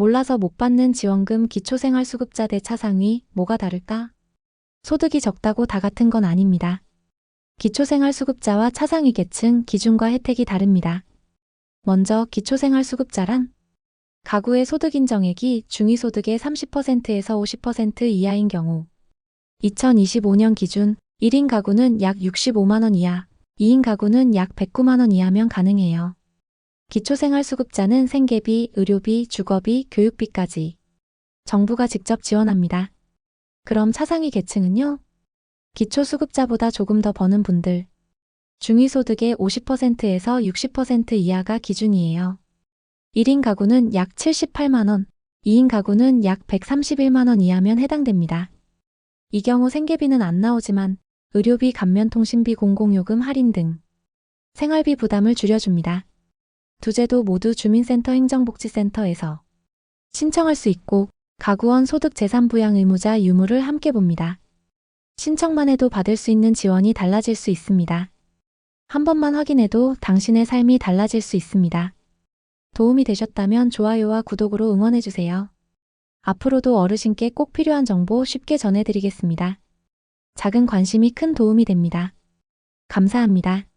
몰라서 못 받는 지원금 기초생활수급자 대 차 상위 뭐가 다를까? 소득이 적다고 다 같은 건 아닙니다. 기초생활수급자와 차상위 계층 기준과 혜택이 다릅니다. 먼저 기초생활수급자란 가구의 소득 인정액이 중위소득의 30%에서 50% 이하인 경우 2025년 기준 1인 가구는 약 65만원 이하, 2인 가구는 약 109만원 이하면 가능해요. 기초생활수급자는 생계비, 의료비, 주거비, 교육비까지 정부가 직접 지원합니다. 그럼 차상위 계층은요? 기초수급자보다 조금 더 버는 분들. 중위소득의 50%에서 60% 이하가 기준이에요. 1인 가구는 약 78만원, 2인 가구는 약 131만원 이하면 해당됩니다. 이 경우 생계비는 안 나오지만 의료비 감면 통신비 공공요금 할인 등 생활비 부담을 줄여줍니다. 두 제도 모두 주민센터 행정복지센터에서 신청할 수 있고 가구원 소득 재산 부양 의무자 유무를 함께 봅니다. 신청만 해도 받을 수 있는 지원이 달라질 수 있습니다. 한 번만 확인해도 당신의 삶이 달라질 수 있습니다. 도움이 되셨다면 좋아요와 구독으로 응원해주세요. 앞으로도 어르신께 꼭 필요한 정보 쉽게 전해드리겠습니다. 작은 관심이 큰 도움이 됩니다. 감사합니다.